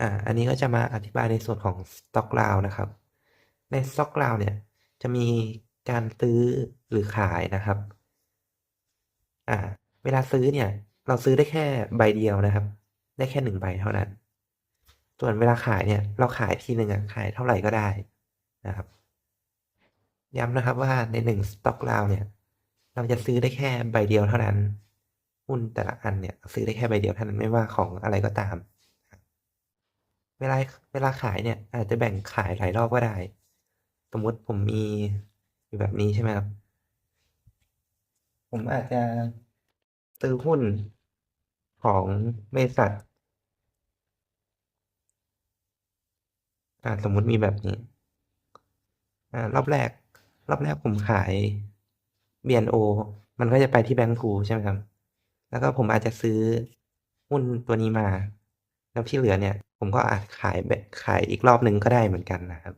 อ่า อันนี้ก็จะมาอธิบายในส่วนของ Stock r o u n นะครับ ใน Stock r o u n เนี่ย จะมีการซื้อหรือขายนะครับ อ่า เวลาซื้อเนี่ย เราซื้อได้แค่ใบเดียวนะครับ ได้แค่หนึ่งใบเท่านั้น ส่วนเวลาขายเนี่ย เราขายทีหนึ่งอะขายเท่าไหร่ก็ได้นะครับ ย้ำนะครับว่าในหนึ่ง Stock r o u n เนี่ย เราจะซื้อได้แค่ใบเดียวเท่านั้น หุ้นแต่ละอันเนี่ย ซื้อได้แค่ใบเดียวเท่านั้นไม่ว่าของอะไรก็ตาม เวลาเวลาขายเนี่ย อาจจะแบ่งขายหลายรอบก็ได้ สมมติผมมีอยู่แบบนี้ใช่ไหมครับ ผมอาจจะซื้อหุ้นของบริษัทอ่าสมมุติมีแบบนี้อ่ารอบแรก รอบแรกผมขาย BNO มันก็จะไปที่แบงก์พูใช่ไหมครับ แล้วก็ผมอาจจะซื้อหุ้นตัวนี้มา แล้วที่เหลือเนี่ย ผมก็อาจขายแบขายอีกรอบหนึ่งก็ได้เหมือนกันนะครับ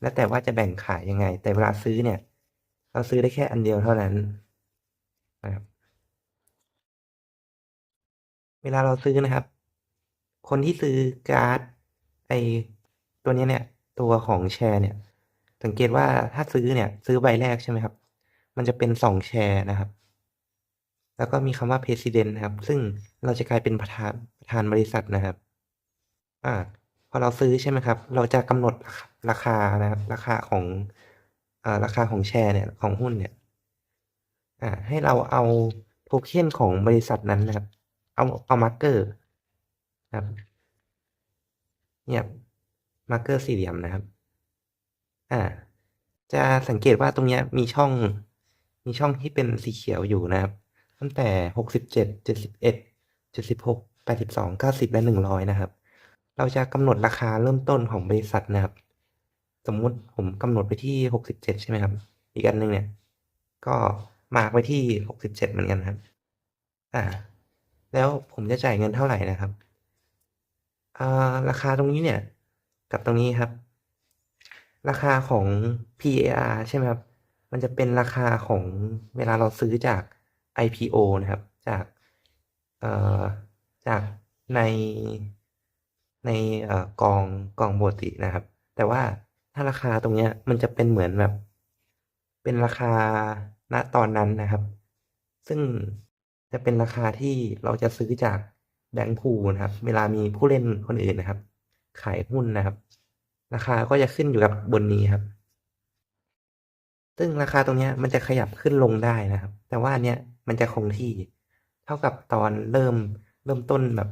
แล้วแต่ว่าจะแบ่งขายยังไง แต่เวลาซื้อเนี่ย เราซื้อได้แค่อันเดียวเท่านั้นนะครับ เวลาเราซื้อนะครับ คนที่ซื้อการ์ดไอตัวนี้เนี่ย ตัวของแชร์เนี่ย สังเกตว่าถ้าซื้อเนี่ย ซื้อใบแรกใช่ไหมครับ มันจะเป็นสองแชร์นะครับ แล้วก็มีคำว่า President นะครับ ซึ่งเราจะกลายเป็นประธานประธานบริษัทนะครับ อ่าพอเราซื้อใช่ไหมครับ เราจะกำหนดราคานะครับราคาของอ่าราคาของแชร์เนี่ยของหุ้นเนี่ยอ่าให้เราเอาโทเค็นของบริษัทนั้นนะครับ เอาเอามาร์กเกอร์ครับเนี่ยมาร์กเกอร์สี่เหลี่ยมนะครับ อ่า จะสังเกตว่าตรงเนี้ยมีช่อง มีช่องที่เป็นสีเขียวอยู่นะครับ ตั้งแต่หกสิบเจ็ดเจ็ดสิบเอ็ดเจ็ดสิบหกแปดสิบสองเก้าสิบและหนึ่งร้อยนะครับ เราจะกำหนดราคาเริ่มต้นของบริษัทนะครับ สมมุติผมกำหนดไปที่หกสิบเจ็ดใช่ไหมครับ อีกอันหนึ่งเนี่ย ก็มาร์กไว้ที่หกสิบเจ็ดเหมือนกันครับ อ่า แล้วผมจะจ่ายเงินเท่าไหร่นะครับอ่าราคาตรงนี้เนี่ย กับตรงนี้ครับ ราคาของ PAR ใช่ไหมครับ มันจะเป็นราคาของเวลาเราซื้อจาก IPO นะครับ จาก เอ่อ จากใน ในอกองกองปกตินะครับ แต่ว่าถ้าราคาตรงเนี้ยมันจะเป็นเหมือนแบบ เป็นราคาณตอนนั้นนะครับ ซึ่งจะเป็นราคาที่เราจะซื้อจากแบงก์พูนะครับ เวลามีผู้เล่นคนอื่นนะครับ ขายหุ้นนะครับ ราคาก็จะขึ้นอยู่กับบนนี้ครับ ซึ่งราคาตรงเนี้ยมันจะขยับขึ้นลงได้นะครับ แต่ว่าเนี้ยมันจะคงที่ เท่ากับตอนเริ่มเริ่มต้นแบบ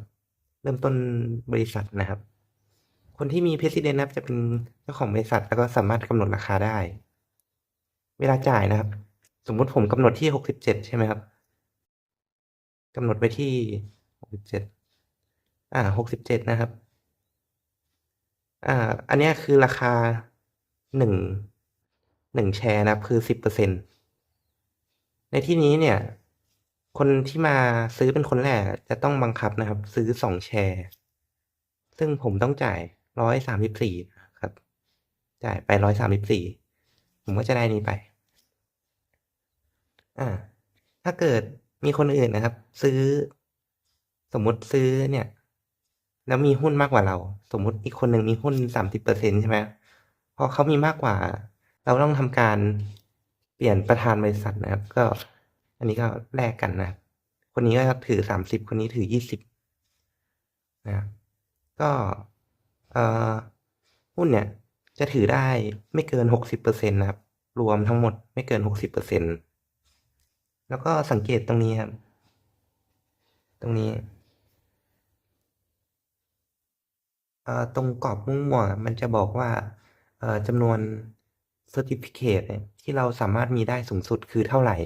เริ่มต้นบริษัทนะครับ คนที่มี President นะครับ จะเป็นเจ้าของบริษัท แล้วก็สามารถกำหนดราคาได้ เวลาจ่ายนะครับ สมมุติผมกำหนดที่หกสิบเจ็ดใช่ไหมครับกำหนดไว้ที่หกสิบเจ็ดอ่าหกสิบเจ็ดนะครับ อ่า อันนี้คือราคาหนึ่งหนึ่งแชร์นะครับ คือสิบเปอร์เซ็นในที่นี้เนี่ย คนที่มาซื้อเป็นคนแรกจะต้องบังคับนะครับ ซื้อสองแชร์ ซึ่งผมต้องจ่ายร้อยสามสิบสี่ครับ จ่ายไปร้อยสามสิบสี่ผมก็จะได้นี้ไป อ่า ถ้าเกิดมีคนอื่นนะครับ ซื้อ สมมติซื้อเนี่ย แล้วมีหุ้นมากกว่าเรา สมมติอีกคนหนึ่งมีหุ้นสามสิบเปอร์เซ็นใช่ไหมพอเขามีมากกว่า เราต้องทำการเปลี่ยนประธานบริษัทนะครับ ก็ อันนี้ก็แลกกันนะ คนนี้ก็ถือสามสิบคนนี้ถือยี่สิบนะครับก็เอ่อหุ้นเนี่ยจะถือได้ไม่เกินหกสิบเปอร์เซ็นนะครับ รวมทั้งหมดไม่เกินหกสิบเปอร์เซ็นตแล้วก็สังเกตตรงนี้ครับ ตรงนี้เอ่อตรงกรอบม่วงมันจะบอกว่าเอ่อจำนวน certificate เนี่ยที่เราสามารถมีได้สูงสุดคือเท่าไหร่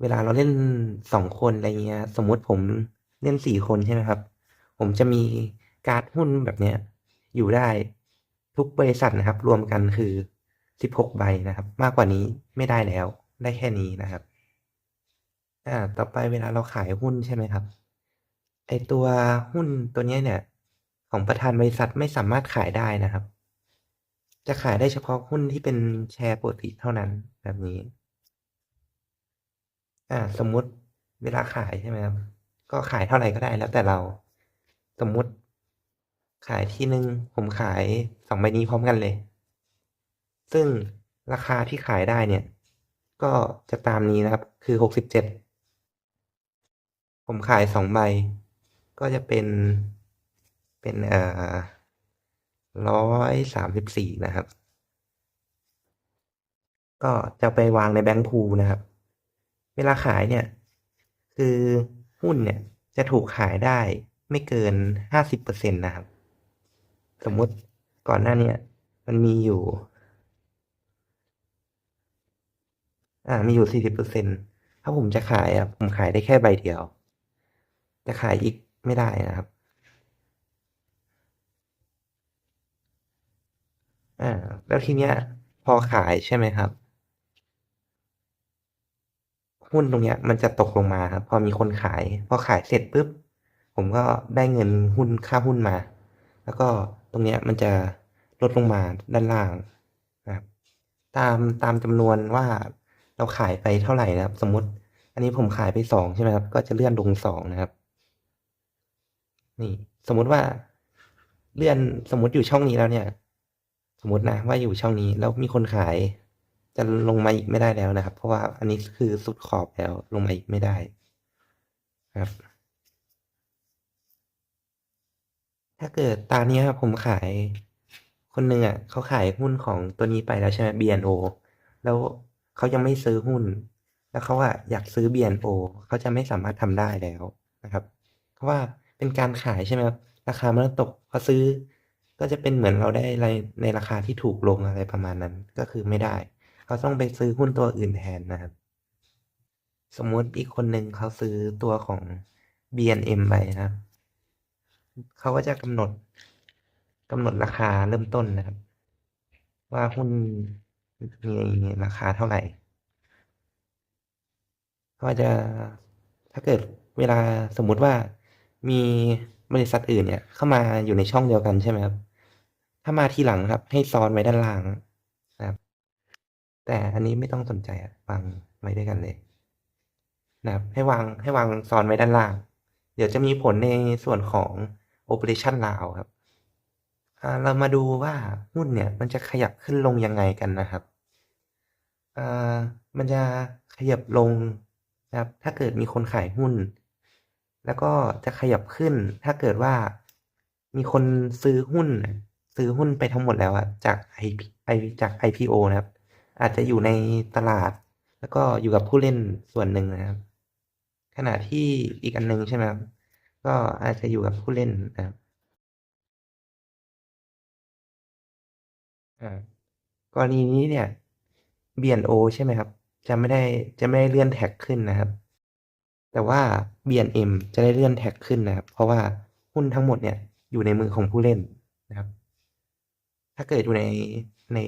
เวลาเราเล่นสองคนอะไรเงี้ย สมมุติผมเล่นสี่คนใช่ไหมครับ ผมจะมีการ์ดหุ้นแบบเนี้ย อยู่ได้ทุกบริษัทนะครับ รวมกันคือสิบหกใบนะครับ มากกว่านี้ไม่ได้แล้ว ได้แค่นี้นะครับ อ่า ต่อไปเวลาเราขายหุ้นใช่ไหมครับ ไอตัวหุ้นตัวเนี้ยเนี่ย ของประธานบริษัทไม่สามารถขายได้นะครับ จะขายได้เฉพาะหุ้นที่เป็นแชร์ปกติเท่านั้นแบบนี้ อ่า สมมุติเวลาขายใช่ไหมครับ ก็ขายเท่าไหร่ก็ได้แล้วแต่เรา สมมุติขายที่หนึ่งผมขายสองใบนี้พร้อมกันเลย ซึ่งราคาที่ขายได้เนี่ย ก็จะตามนี้นะครับ คือหกสิบเจ็ดผมขายสองใบ ก็จะเป็นเป็นเอ่อร้อยสามสิบสี่นะครับ ก็จะไปวางในแบงก์พูลนะครับ เวลาขายเนี่ย คือหุ้นเนี่ยจะถูกขายได้ไม่เกินห้าสิบเปอร์เซ็นตนะครับ สมมุติก่อนหน้าเนี้มันมีอยู่ อ่า มีอยู่สี่สิบเปอร์เซ็นถ้าผมจะขายอะผมขายได้แค่ใบเดียว จะขายอีกไม่ได้นะครับ อ่า แล้วทีเนี้ย พอขายใช่ไหมครับ หุ้นตรงเนี้ยมันจะตกลงมาครับ พอมีคนขาย พอขายเสร็จปุ๊บ ผมก็ได้เงินหุ้นค่าหุ้นมา แล้วก็ตรงเนี้ยมันจะลดลงมาด้านล่างนะครับ ตามตามจำนวนว่าเราขายไปเท่าไหร่นะครับ สมมติ อันนี้ผมขายไปสองใช่ไหมครับ ก็จะเลื่อนลงสองนะครับ นี่สมมุติว่าเลื่อนสมมติอยู่ช่องนี้แล้วเนี่ย สมมตินะว่าอยู่ช่องนี้แล้วมีคนขาย จะลงมาอีกไม่ได้แล้วนะครับ เพราะว่าอันนี้คือสุดขอบแล้วลงมาอีกไม่ได้ครับ ถ้าเกิดตาเนี้ยครับผมขายคนหนึ่งอะเขาขายหุ้นของตัวนี้ไปแล้วใช่ไหม BNO แล้วเขายังไม่ซื้อหุ้น แล้วเขาอะอยากซื้อ BNO เขาจะไม่สามารถทำได้แล้วนะครับ เพราะว่าเป็นการขายใช่ไหมครับราคามันตกพอซื้อก็จะเป็นเหมือนเราได้ในราคาที่ถูกลงอะไรประมาณนั้นก็คือไม่ได้ เขาต้องไปซื้อหุ้นตัวอื่นแทนนะครับ สมมุติอีกคนหนึ่งเขาซื้อตัวของ BNM ไปนะครับ เขาก็จะกำหนดกำหนดราคาเริ่มต้นนะครับ ว่าหุ้นมีราคาเท่าไหร่ก็จะถ้าเกิดเวลาสมมุติว่ามีบริษัทอื่นเนี่ย เข้ามาอยู่ในช่องเดียวกันใช่ไหมครับ ถ้ามาทีหลังครับ ให้ซ้อนไว้ด้านล่าง แต่อันนี้ไม่ต้องสนใจวางไว้ด้วยกันเลยนะครับให้วางให้วางซ้อนไว้ด้านล่าง เดี๋ยวจะมีผลในส่วนของ operation ลาวครับเรามาดูว่าหุ้นเนี่ยมันจะขยับขึ้นลงยังไงกันนะครับอ่ามันจะขยับลงนะครับ ถ้าเกิดมีคนขายหุ้น แล้วก็จะขยับขึ้น ถ้าเกิดว่ามีคนซื้อหุ้น ซื้อหุ้นไปทั้งหมดแล้วอะจากไอไอจาก IPO นะครับ อาจจะอยู่ในตลาด แล้วก็อยู่กับผู้เล่นส่วนหนึ่งนะครับ ขณะที่อีกอันหนึ่งใช่ไหมครับก็อาจจะอยู่กับผู้เล่นนะครับกรณีนี้เนี่ย B&O ใช่ไหมครับ จะไม่ได้จะไม่ได้เลื่อนแท็กขึ้นนะครับ แต่ว่า B&M จะได้เลื่อนแท็กขึ้นนะครับ เพราะว่าหุ้นทั้งหมดเนี่ยอยู่ในมือของผู้เล่นนะครับ ถ้าเกิดอยู่ใน ใน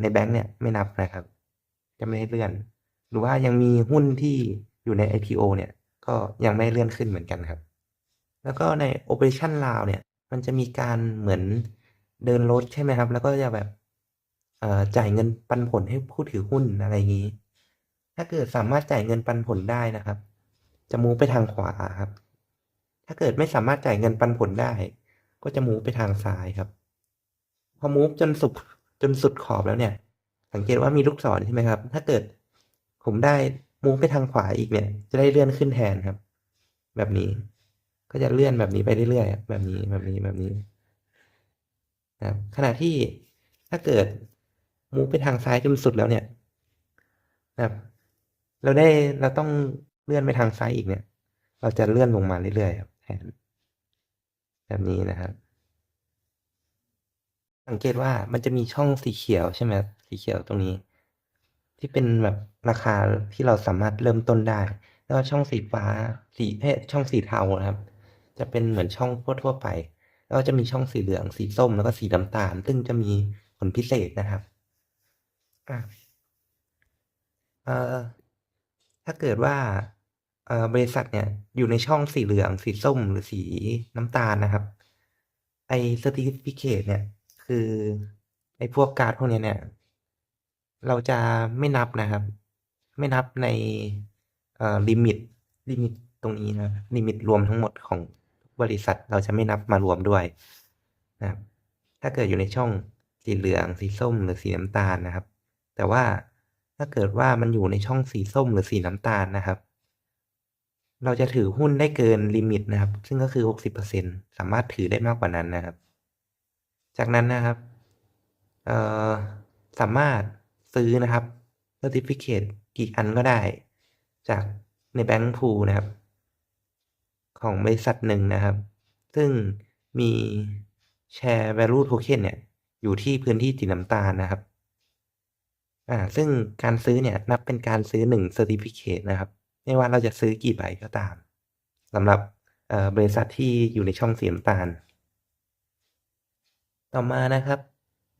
ในแบงก์เนี่ยไม่นับนะครับ จะไม่ได้เลื่อน หรือว่ายังมีหุ้นที่อยู่ใน IPO เนี่ยก็ยังไม่ได้เลื่อนขึ้นเหมือนกันครับ แล้วก็ใน Operation ลาวเนี่ยมันจะมีการเหมือนเดินรถใช่ไหมครับ แล้วก็จะแบบจ่ายเงินปันผลให้ผู้ถือหุ้นอะไรงี้ ถ้าเกิดสามารถจ่ายเงินปันผลได้นะครับ จะมูฟไปทางขวาครับ ถ้าเกิดไม่สามารถจ่ายเงินปันผลได้ ก็จะมูฟไปทางซ้ายครับ พอมูฟจนสุด จนสุดขอบแล้วเนี่ย สังเกตว่ามีลูกศรใช่ไหมครับ ถ้าเกิดผมได้มูฟไปทางขวาอีกเนี่ย จะได้เลื่อนขึ้นแทนครับ แบบนี้ ก็จะเลื่อนแบบนี้ไปเรื่อยๆแบบนี้แบบนี้แบบนี้นะครับขณะที่ถ้าเกิดมูฟไปทางซ้ายจนสุดแล้วเนี่ยนะครับ เราได้เราต้องเลื่อนไปทางซ้ายอีกเนี่ย เราจะเลื่อนลงมาเรื่อยๆครับแทนแบบนี้นะครับ สังเกตว่ามันจะมีช่องสีเขียวใช่ไหมสีเขียวตรงนี้ ที่เป็นแบบราคาที่เราสามารถเริ่มต้นได้ แล้วช่องสีฟ้าสีเอ้ช่องสีเทานะครับ จะเป็นเหมือนช่องทั่วๆไป แล้วก็จะมีช่องสีเหลืองสีส้มแล้วก็สีน้ำตาล ซึ่งจะมีผลพิเศษนะครับอะเอ่อถ้าเกิดว่าเออบริษัทเนี่ยอยู่ในช่องสีเหลือง สีส้มหรือสีน้ำตาลนะครับ ไอ้ certificate เนี่ย คือไอ้พวกการ์ดพวกนี้เนี่ย เราจะไม่นับนะครับ ไม่นับในเอ่อลิมิตลิมิตตรงนี้นะลิมิตรวมทั้งหมดของบริษัทเราจะไม่นับมารวมด้วยนะครับ ถ้าเกิดอยู่ในช่องสีเหลืองสีส้มหรือสีน้ำตาลนะครับ แต่ว่าถ้าเกิดว่ามันอยู่ในช่องสีส้มหรือสีน้ำตาลนะครับ เราจะถือหุ้นได้เกินลิมิตนะครับ ซึ่งก็คือ 60%สามารถถือได้มากกว่านั้นนะครับ จากนั้นนะครับเอ่อสามารถซื้อนะครับ Certificate กี่อันก็ได้ จากในแบงก์พูลนะครับ ของบริษัทหนึ่งนะครับ ซึ่งมี Share Value Token เนี่ย อยู่ที่พื้นที่สีน้ำตาลนะครับ อ่า ซึ่งการซื้อเนี่ย นับเป็นการซื้อ1 Certificate นะครับ ไม่ว่าเราจะซื้อกี่ใบก็ตามสำหรับเอ่อบริษัทที่อยู่ในช่องสีน้ำตาล ต่อมานะครับ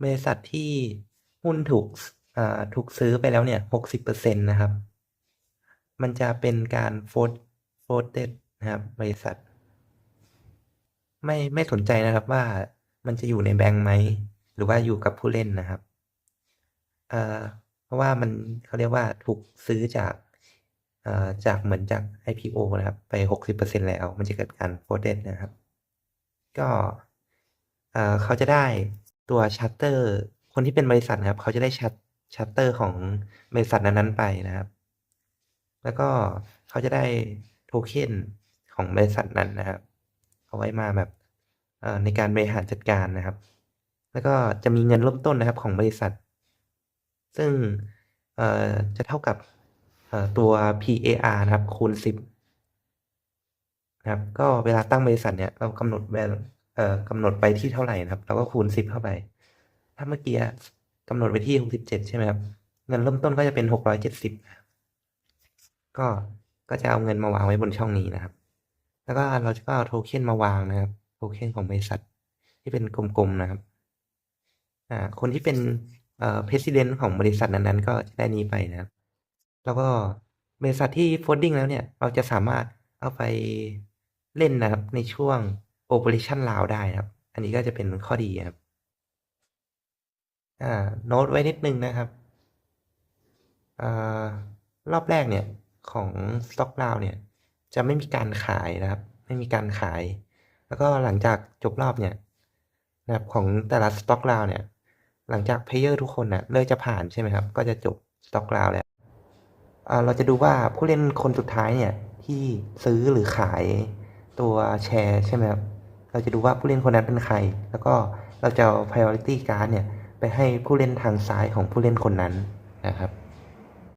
บริษัทที่หุ้นถูกถูกซื้อไปแล้วเนี่ย60%นะครับ มันจะเป็นการ float floated นะครับ บริษัท ไม่ไม่สนใจนะครับว่ามันจะอยู่ในแบงก์ไหม หรือว่าอยู่กับผู้เล่นนะครับเพราะว่ามันเขาเรียกว่าถูกซื้อจากจากเหมือนจาก IPO นะครับ ไป 60%แล้ว มันจะเกิดการ floated นะครับ ก็ เอ่อเขาจะได้ตัว charter คนที่เป็นบริษัทนะครับ เขาจะได้ chart charter ของบริษัทนั้นๆไปนะครับ แล้วก็เขาจะได้โทเค็นของบริษัทนั้นนะครับ เอาไว้มาแบบในการบริหารจัดการนะครับ แล้วก็จะมีเงินเริ่มต้นนะครับของบริษัท ซึ่งจะเท่ากับตัว PAR นะครับคูณ10นะครับ ก็เวลาตั้งบริษัทเนี่ยเรากำหนด กำหนดไปที่เท่าไหร่นะครับเราก็คูณ10เข้าไป ถ้าเมื่อกี้กำหนดไว้ที่67ใช่ไหมครับเงินเริ่มต้นก็จะเป็น670ก็ก็จะเอาเงินมาวางไว้บนช่องนี้นะครับ แล้วก็เราจะก็เอาโทเค็นมาวางนะครับ โทเค็นของบริษัทที่เป็นกลมๆนะครับ อ่า คนที่เป็นเอ่อ President ของบริษัทนั้นๆ ก็จะได้นี้ไปนะครับ แล้วก็บริษัทที่ Folding แล้วเนี่ย เราจะสามารถเอาไปเล่นนะครับในช่วง Operation Round ได้นะครับ อันนี้ก็จะเป็นข้อดีครับอ่าโน้ตไว้นิดนึงนะครับอ่ารอบแรกเนี่ยของ Stock Round เนี่ย จะไม่มีการขายนะครับ ไม่มีการขาย แล้วก็หลังจากจบรอบเนี่ยนะครับของแต่ละ Stock Round เนี่ย หลังจากเพลเยอร์ทุกคนน่ะเลือกจะผ่านใช่ไหมครับ ก็จะจบ Stock Round แล้วอ่าเราจะดูว่าผู้เล่นคนสุดท้ายเนี่ย ที่ซื้อหรือขายตัวแชร์ใช่ไหมครับ เราจะดูว่าผู้เล่นคนนั้นเป็นใคร แล้วก็เราจะเอา Priority Card เนี่ยไปให้ผู้เล่นทางซ้ายของผู้เล่นคนนั้นนะครับ